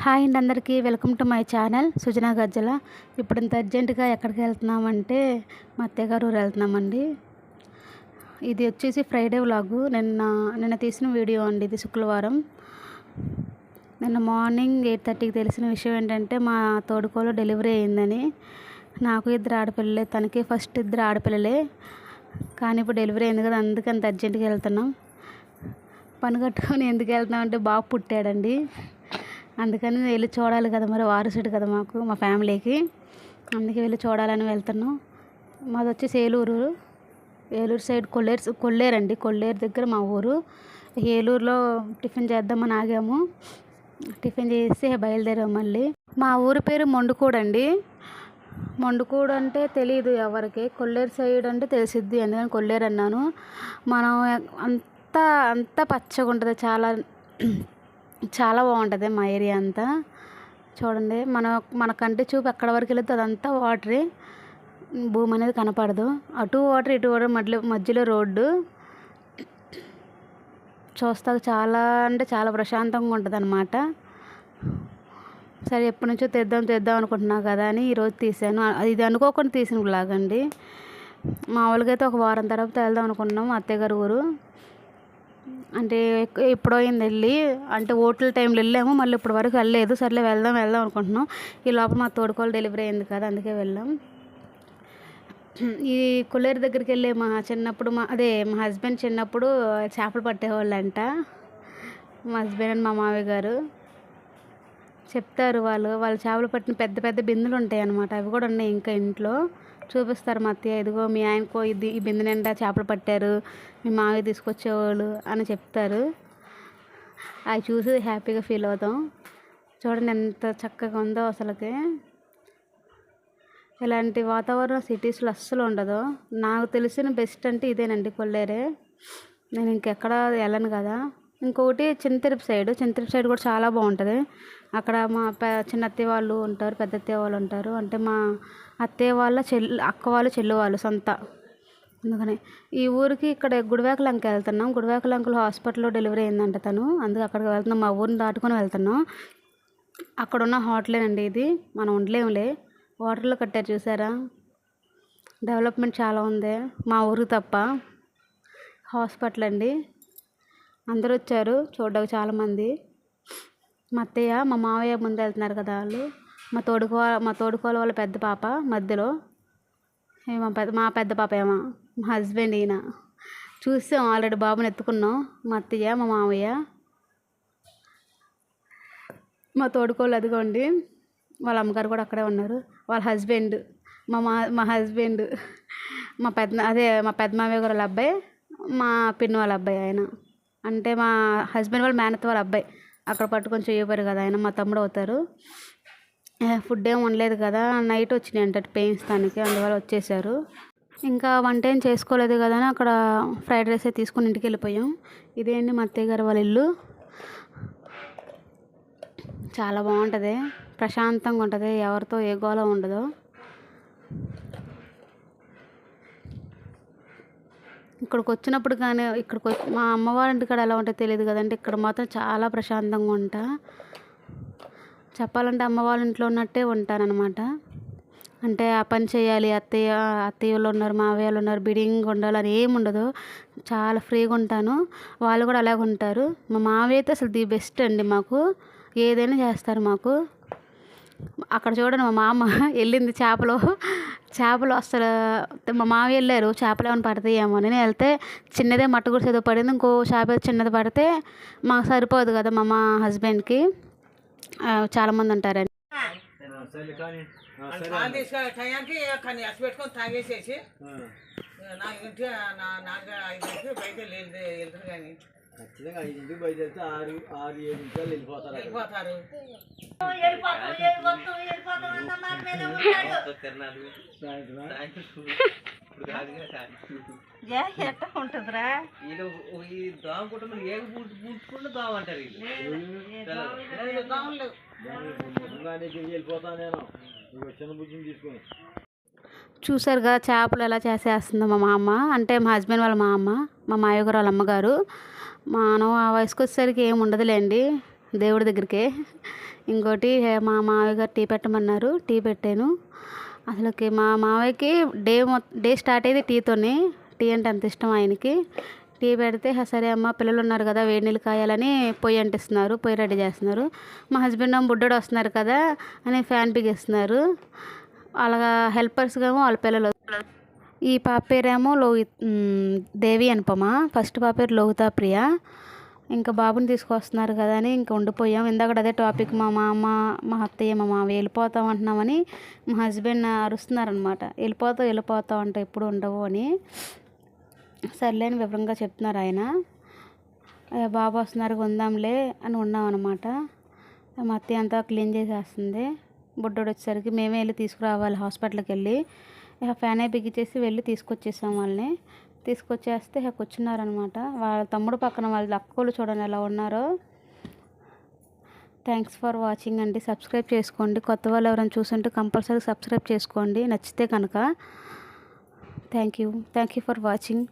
Hi అండి అందరికీ. Welcome to my channel Sujana Gajjala. ఇప్పుడు ఇంత అర్జెంటుగా ఎక్కడికి వెళ్తున్నామంటే మా అత్తయ్య గారు ఊరు వెళ్తున్నామండి. ఇది వచ్చేసి ఫ్రైడే వ్లాగు. నిన్న నిన్న తీసిన వీడియో అండి ఇది శుక్రవారం. నిన్న మార్నింగ్ ఎయిట్ థర్టీకి తెలిసిన విషయం ఏంటంటే మా తోడుకోలో డెలివరీ అయిందని నాకు ఇద్దరు ఆడపిల్లలే తనకి ఫస్ట్ ఇద్దరు ఆడపిల్లలే. కానీ ఇప్పుడు డెలివరీ అయింది కదా అందుకే అంత అర్జెంటుగా వెళ్తున్నాం. పని కట్టుకొని ఎందుకు వెళ్తున్నాం అంటే బాబు పుట్టాడండి. అందుకని వెళ్ళి చూడాలి కదా మరి వారసుడు కదా మాకు మా ఫ్యామిలీకి. అందుకే వెళ్ళి చూడాలని వెళ్తున్నాం. మాది వచ్చేసి ఏలూరు. ఏలూరు సైడ్ కొల్లేరు కొల్లేరు అండి కొల్లేరు దగ్గర మా ఊరు. ఏలూరులో టిఫిన్ చేద్దామని ఆగాము. టిఫిన్ చేసి బయలుదేరాము మళ్ళీ. మా ఊరి పేరు మొండుకూడు అండి. మొండుకూడు అంటే తెలియదు ఎవరికి. కొల్లేరు సైడ్ అంటే తెలిసిద్ది. ఎందుకని కొల్లేరు అన్నాను. మనం అంతా అంత పచ్చగా ఉంటుంది చాలా చాలా బాగుంటుంది మా ఏరియా అంతా. చూడండి మన మన కంటి చూపు ఎక్కడ వరకు వెళుతుంది అదంతా వాటరే. భూమి అనేది కనపడదు. అటు వాటర్ ఇటు వాటర్ మధ్యలో మధ్యలో రోడ్డు. చూస్తా చాలా అంటే చాలా ప్రశాంతంగా ఉంటుంది అనమాట సరే ఎప్పటి నుంచో తెద్దాం తెద్దాం అనుకుంటున్నా కదా అని ఈరోజు తీసాను ఇది అనుకోకుండా తీసిన లాగండి అండి. మామూలుగా అయితే ఒక వారం తర్వాత వెళ్దాం అనుకున్నాం అత్తయ్య గారు ఊరు. అంటే ఎప్పుడో అయింది వెళ్ళి అంటే ఓట్ల టైంలో వెళ్ళాము మళ్ళీ ఇప్పటి వరకు వెళ్ళలేదు. సర్లే వెళ్దాం వెళ్దాం అనుకుంటున్నాం. ఈ లోపల మా తోడుకోలు డెలివరీ అయింది కదా అందుకే వెళ్ళాం. ఈ కొల్లేరు దగ్గరికి వెళ్ళే మా చిన్నప్పుడు మా అదే మా హస్బెండ్ చిన్నప్పుడు చేపలు పట్టేవాళ్ళంట. మా హస్బెండ్ అండ్ మా మామయ్య గారు. చెప్తారు వాళ్ళు వాళ్ళు చేపలు పట్టిన పెద్ద పెద్ద బిందులు ఉంటాయి అన్నమాట అవి కూడా ఉన్నాయి ఇంకా ఇంట్లో. చూపిస్తారు మా అత్తయ్య. ఇదిగో మీ ఆయనకో ఇది ఈ బిందె నిండా చేపలు పట్టారు. మీ మావి తీసుకొచ్చేవాళ్ళు అని చెప్తారు. అవి చూసి హ్యాపీగా ఫీల్ అవుతాం. చూడండి ఎంత చక్కగా ఉందో అసలుకి. ఇలాంటి వాతావరణం సిటీస్లో అస్సలు ఉండదు. నాకు తెలిసిన బెస్ట్ అంటే ఇదేనండి కొల్లేరే. నేను ఇంకెక్కడ వెళ్ళను కదా. ఇంకొకటి చింతరిపు సైడ్. చింతరిపు సైడ్ కూడా చాలా బాగుంటుంది. అక్కడ మా పె చిన్న అత్తయ్య వాళ్ళు ఉంటారు పెద్ద అత్తయ్య వాళ్ళు ఉంటారు. అంటే మా అత్తయ్య వాళ్ళ చెల్లి అక్క వాళ్ళు చెల్లి వాళ్ళు సొంత. అందుకని ఈ ఊరికి ఇక్కడ గుడివేకలంక వెళ్తున్నాం. గుడివేకలంకలో హాస్పిటల్లో డెలివరీ అయిందంట తను. అందుకే అక్కడికి వెళ్తున్నాం. మా ఊరిని దాటుకొని వెళ్తున్నాం. అక్కడున్న హోటలేనండి ఇది. మనం ఉండలేములే. వాటర్లో కట్టారు చూసారా? డెవలప్మెంట్ చాలా ఉంది. మా ఊరు తప్ప హాస్పిటల్ అండి. అందరూ వచ్చారు. చూడడానికి చాలామంది మా అత్తయ్య మా మావయ్య ముందు వెళ్తున్నారు కదా వాళ్ళు. మా తోడుకో మా తోడుకోల వాళ్ళ పెద్ద పాప మధ్యలో. మా పెద్ద మా పెద్ద పాప ఏమో. మా హస్బెండ్ ఈయన. చూసాం ఆల్రెడీ బాబుని ఎత్తుకున్నాం. మా అత్తయ్య మా మావయ్య మా తోడుకోళ్ళు అదిగోండి. వాళ్ళ అమ్మగారు కూడా అక్కడే ఉన్నారు. వాళ్ళ హస్బెండ్ మా మా మా హస్బెండ్ మా పెద్ద అదే మా పెద్ద మామయ్య గారు వాళ్ళ అబ్బాయి మా పిన్ని వాళ్ళ అబ్బాయి ఆయన. అంటే మా హస్బెండ్ వాళ్ళ మేనత్త వాళ్ళ అబ్బాయి. అక్కడ పట్టుకొని చేయబోరు కదా ఆయన. మా తమ్ముడు అవుతారు. ఫుడ్ ఏం ఉండలేదు కదా. నైట్ వచ్చినాయి అంట పెయిన్స్ దానికి అందువల్ల వచ్చేసారు. ఇంకా వంట ఏం చేసుకోలేదు కదా అక్కడ ఫ్రైడ్ రైస్ తీసుకుని ఇంటికి వెళ్ళిపోయాం. ఇదేంటి మా అత్తయ్య గారు వాళ్ళ ఇల్లు? చాలా బాగుంటుంది. ప్రశాంతంగా ఉంటుంది. ఎవరితో ఏ గోల ఉండదు. ఇక్కడికి వచ్చినప్పుడు కానీ ఇక్కడికి వచ్చి మా అమ్మవారింటి కాడ ఎలా ఉంటుందో తెలియదు కదండి. ఇక్కడ మాత్రం చాలా ప్రశాంతంగా ఉంటా. చెప్పాలంటే అమ్మ వాళ్ళ ఇంట్లో ఉన్నట్టే ఉంటానన్నమాట. అంటే ఆ పని చేయాలి అత్తయ్య అత్తయ్య వాళ్ళు ఉన్నారు మావయ్య వాళ్ళు ఉన్నారు బిడింగ్ ఉండాలి అని ఏమి ఉండదు. చాలా ఫ్రీగా ఉంటాను. వాళ్ళు కూడా అలాగే ఉంటారు. మా మావయ్య అయితే అసలు ది బెస్ట్ అండి మాకు. ఏదైనా చేస్తారు మాకు. అక్కడ చూడండి మా మామ వెళ్ళింది చేపలు. చేపలు అసలు మా మామ వెళ్ళారు. చేపలు ఏమైనా పడతాయేమో అని. వెళ్తే చిన్నదే మట్టు గుడిసె పడింది. ఇంకో చేప చిన్నది పడితే మాకు సరిపోదు కదా మా మా హస్బెండ్కి. చాలామంది ఉంటారని టయానికి కానీ అసి పెట్టుకొని తాగేసేసి నా ఇంటి నా నాలుగు ఐదు బయట లేదు వెళ్తారు కానీ ఖచ్చితంగా ఐదింటికి బయలుదేరితే ఆరు ఆరు ఏడు నిమిషాలు వెళ్ళిపోతారు వెళ్ళిపోతారు సాయంత్రం ఎట్ట ఉంటుందిరా? వీళ్ళు ఈ దోమ కుటుంబం ఏగ పూడ్చుకుంటూ దోమ అంటారు వీళ్ళు దోమలు ముందుగానే తిరిగి వెళ్ళిపోతాను నేను. ఇక చిన్న బుజ్జిని తీసుకొని. చూసారుగా చేపలు ఎలా చేసేస్తుందో మా మామ. అంటే మా హస్బెండ్ వాళ్ళ మా అమ్మ మా మాయగారు వాళ్ళ అమ్మగారు. మనం ఆ వయసుకు వచ్చేసరికి ఏమి ఉండదులేండి. దేవుడి దగ్గరికే. ఇంకోటి మా మావయ్య గారు టీ పెట్టమన్నారు. టీ పెట్టాను. అసలుకి మా మావయ్యకి డే డే స్టార్ట్ అయ్యేది టీతోనే టీ అంటే అంత ఇష్టం ఆయనకి. టీ పెడితే సరే అమ్మ పిల్లలు ఉన్నారు కదా వేడి నీళ్ళు కాయాలని పొయ్యి అంటిస్తున్నారు పొయ్యి రెడీ చేస్తున్నారు. మా హస్బెండ్ బుడ్డోడు వస్తున్నారు కదా అని ఫ్యాన్ బిగిస్తున్నారు. అలాగా హెల్పర్స్గా ఏమో వాళ్ళ పిల్లలు ఈ పాప పేరేమో లోహి దేవి అనుపమ. ఫస్ట్ పాప పేరు లోహితా ప్రియ ఇంకా బాబుని తీసుకొస్తున్నారు కదా అని ఇంకా ఉండిపోయాం. ఇందాక అదే టాపిక్ మా మామ మా అత్తయ్య మా మామ వెళ్ళిపోతాం అంటున్నామని మా హస్బెండ్ అరుస్తున్నారనమాట. వెళ్ళిపోతావు వెళ్ళిపోతావు అంటే ఎప్పుడు ఉండవు అని. సర్లే అని వివరంగా చెప్తున్నారు ఆయన. బాబు వస్తున్నారు ఉందాంలే అని ఉన్నాం అనమాట. మా అత్తయ్య అంతా క్లీన్ చేసేస్తుంది. బుడ్డోడు వచ్చేసరికి మేమే వెళ్ళి తీసుకురావాలి హాస్పిటల్కి వెళ్ళి. ఇక ఫ్యాన్ అయి బిగించేసి వెళ్ళి తీసుకొచ్చేసాం వాళ్ళని. తీసుకొచ్చేస్తే కూర్చున్నారనమాట వాళ్ళ తమ్ముడు పక్కన వాళ్ళ అక్కలు చూడండి ఎలా ఉన్నారో. థ్యాంక్స్ ఫర్ వాచింగ్ అండి. సబ్స్క్రైబ్ చేసుకోండి. కొత్త వాళ్ళు ఎవరైనా చూసుంటే కంపల్సరీ సబ్స్క్రైబ్ చేసుకోండి. నచ్చితే కనుక. Thank you thank you for watching